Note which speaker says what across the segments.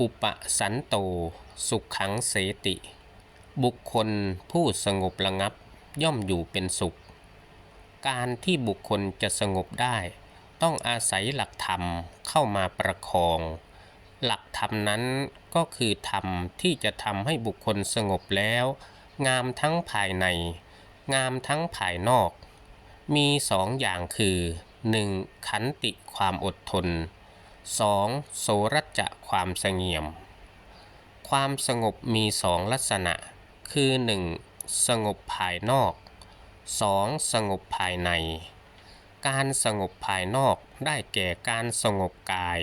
Speaker 1: อุปสันโต สุขขังเสติ บุคคลผู้สงบระงับย่อมอยู่เป็นสุข การที่บุคคลจะสงบได้ ต้องอาศัยหลักธรรมเข้ามาประคอง หลักธรรมนั้นก็คือธรรมที่จะทำให้บุคคลสงบแล้ว งามทั้งภายใน งามทั้งภายนอก มีสองอย่างคือ 1. ขันติความอดทน 2. โสรัจจะความสงเงียม ความสงบมีสองลักษณะ คือ 1. สงบภายนอก 2. สงบภายใน การสงบภายนอกได้แก่การสงบกาย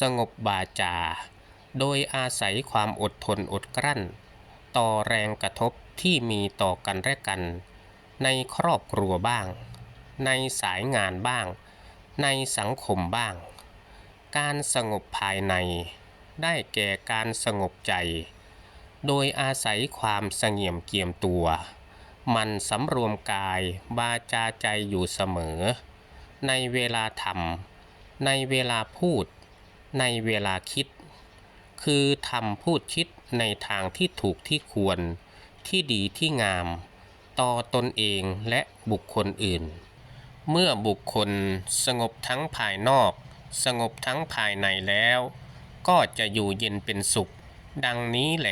Speaker 1: สงบบาจา โดยอาศัยความอดทนอดกลั้น ต่อแรงกระทบที่มีต่อกันและกัน ในครอบครัวบ้าง ในสายงานบ้าง ในสังคมบ้าง การสงบภายใน ได้แก่การสงบใจ โดยอาศัยความสงเงียมเกียมตัว มันสำรวมกายบาจาใจอยู่เสมอ ในเวลาทำในเวลาพูด ในเวลาคิด คือทำพูดคิดในทางที่ถูกที่ควร ที่ดีที่งาม ต่อตนเองและบุคคลอื่น เมื่อบุคคลสงบทั้งภายนอก สงบทั้งภายในแล้ว ก็จะอยู่เย็นเป็นสุข ดังนี้แหล